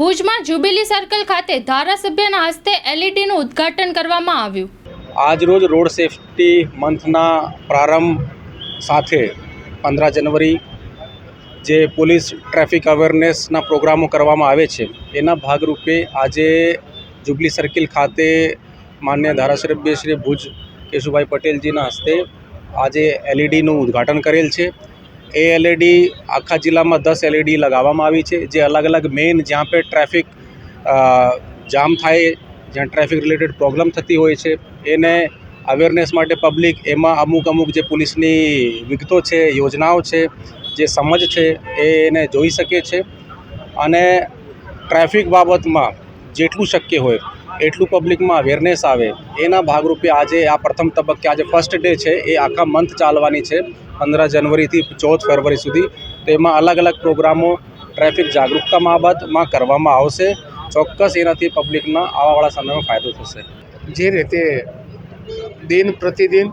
ભુજમાં jubilee circle ખાતે ધારાસભ્યના હસ્તે એલઈડીનું ઉદ્ઘાટન કરવામાં આવ્યું. આજરોજ રોડ સેફટી મંથના પ્રારંભ સાથે પંદર જનવરી જે પોલીસ ટ્રાફિક અવેરનેસના પ્રોગ્રામો કરવામાં આવે છે, એના ભાગરૂપે આજે જુબલી સર્કલ ખાતે માન્ય ધારાસભ્ય શ્રી ભુજ કેશુભાઈ પટેલજીના હસ્તે આજે એલઈડીનું ઉદ્ઘાટન કરેલ છે. એ એલઈડી આખા જિલ્લામાં દસ એલઈડી લગાવવામાં આવી છે. જે અલગ અલગ મેઇન જ્યાં પે ટ્રાફિક જામ થાય, જ્યાં ટ્રાફિક રિલેટેડ પ્રોબ્લેમ થતી હોય છે, એને અવેરનેસ માટે પબ્લિક એમાં અમુક અમુક જે પોલીસની વિગતો છે, યોજનાઓ છે, જે સમજ છે, એ એને જોઈ શકે છે. અને ટ્રાફિક બાબતમાં જેટલું શક્ય હોય એટલું પબ્લિકમાં અવેરનેસ આવે. એના ભાગરૂપે આજે આ પ્રથમ તબક્કે આજે ફર્સ્ટ ડે છે, એ આખા મંથ ચાલવાની છે, પંદર જનવરીથી ચૌદ ફેબ્રુઆરી સુધી. તેમાં અલગ અલગ પ્રોગ્રામો ટ્રાફિક જાગૃતતા બાબતમાં કરવામાં આવશે. ચોક્કસ એનાથી પબ્લિકના આવવાવાળા સમયમાં ફાયદો થશે. જે રીતે દિન પ્રતિદિન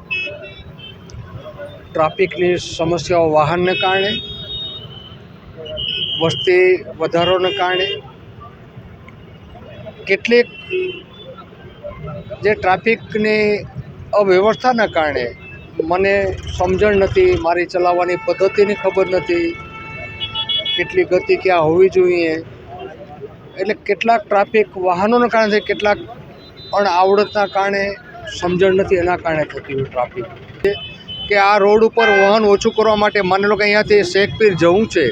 ટ્રાફિકની સમસ્યાઓ, વાહનને કારણે, વસ્તી વધારોને કારણે કેટલીક જે ટ્રાફિકની અવ્યવસ્થાના કારણે મને સમજણ નથી, મારી ચલાવવાની પદ્ધતિની ખબર નથી, કેટલી ગતિ ક્યાં હોવી જોઈએ. એટલે કેટલાક ટ્રાફિક વાહનોના કારણે કેટલાક અણઆવડતના કારણે સમજણ નથી, એના કારણે થતી હોય ટ્રાફિક. કે આ રોડ ઉપર વાહન ઓછું કરવા માટે માની લો કે અહીંયાથી શેખપીર જવું છે,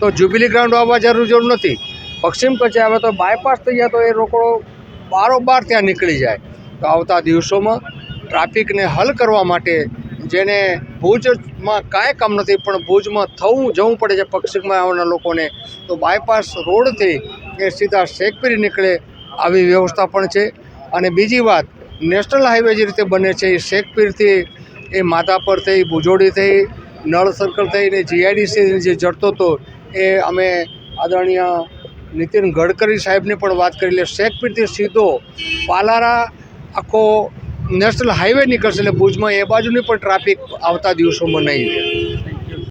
તો જ્યુબિલી ગ્રાઉન્ડ આવવા જરૂર જરૂર નથી. પશ્ચિમ કચ્છે આવે તો બાયપાસ થઈ જાય તો એ રોકડો બારોબાર ત્યાં નીકળી જાય. તો આવતા દિવસોમાં ટ્રાફિકને હલ કરવા માટે જેને ભુજમાં કાંઈ કામ નથી, પણ ભુજમાં થવું, જવું પડે છે પશ્ચિમમાં આવવાના લોકોને, તો બાયપાસ રોડથી એ સીધા શેખપીર નીકળે આવી વ્યવસ્થા પણ છે. અને બીજી વાત નેશનલ હાઈવે જે રીતે બને છે, એ શેખપીરથી, એ માધાપર થઈ, ભુજોડી થઈ, નળ સર્કલ થઈને જીઆઈડીસી જે જડતો હતો, એ અમે આદરણીય નીતિન ગડકરી સાહેબને પણ વાત કરી લે. શેખપીરથી સીધો પાલારા આખો નેશનલ હાઈવે નીકળશે એટલે ભુજમાં એ બાજુની પણ ટ્રાફિક આવતા દિવસોમાં નહીં રહે.